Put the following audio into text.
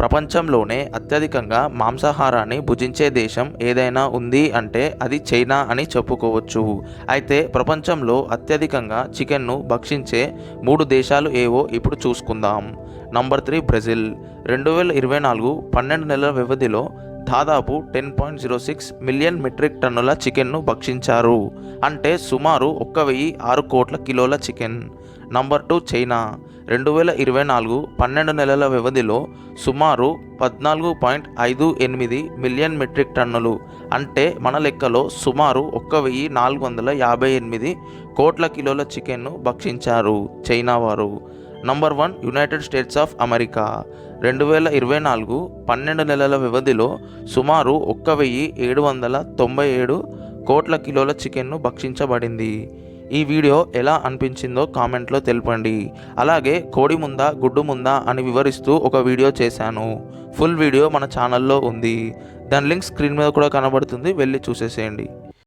ప్రపంచంలోనే అత్యధికంగా మాంసాహారాన్ని భుజించే దేశం ఏదైనా ఉంది అంటే అది చైనా అని చెప్పుకోవచ్చు. అయితే ప్రపంచంలో అత్యధికంగా చికెన్ను భక్షించే మూడు దేశాలు ఏవో ఇప్పుడు చూసుకుందాం. Number three Brazil. రెండు వేల ఇరవై నాలుగు పన్నెండు నెలల వ్యవధిలో దాదాపు ten point zero six million metric టన్నుల చికెన్ను భక్షించారు. అంటే సుమారు ఒక్క వెయ్యి ఆరు కోట్ల కిలోల చికెన్. Number two China. రెండు వేల ఇరవై నాలుగు పన్నెండు నెలల వ్యవధిలో సుమారు పద్నాలుగు పాయింట్ ఐదు ఎనిమిది మిలియన్ మెట్రిక్ టన్నులు. అంటే మన లెక్కలో సుమారు ఒక్క వెయ్యి నాలుగు వందల యాభై ఎనిమిది కోట్ల కిలోల చికెన్ను భక్షించారు చైనా వారు. Number one United States of America రెండు వేల ఇరవై నాలుగు పన్నెండు నెలల వ్యవధిలో సుమారు ఒక్క వెయ్యి ఏడు వందల తొంభై ఏడు కోట్ల కిలోల చికెన్ను భక్షించబడింది. ఈ వీడియో ఎలా అనిపించిందో కామెంట్లో తెలపండి. అలాగే కోడి ముందా గుడ్డు ముందా అని వివరిస్తూ ఒక వీడియో చేశాను. ఫుల్ వీడియో మన ఛానల్లో ఉంది. దాని లింక్ స్క్రీన్ మీద కూడా కనబడుతుంది. వెళ్ళి చూసేసేయండి.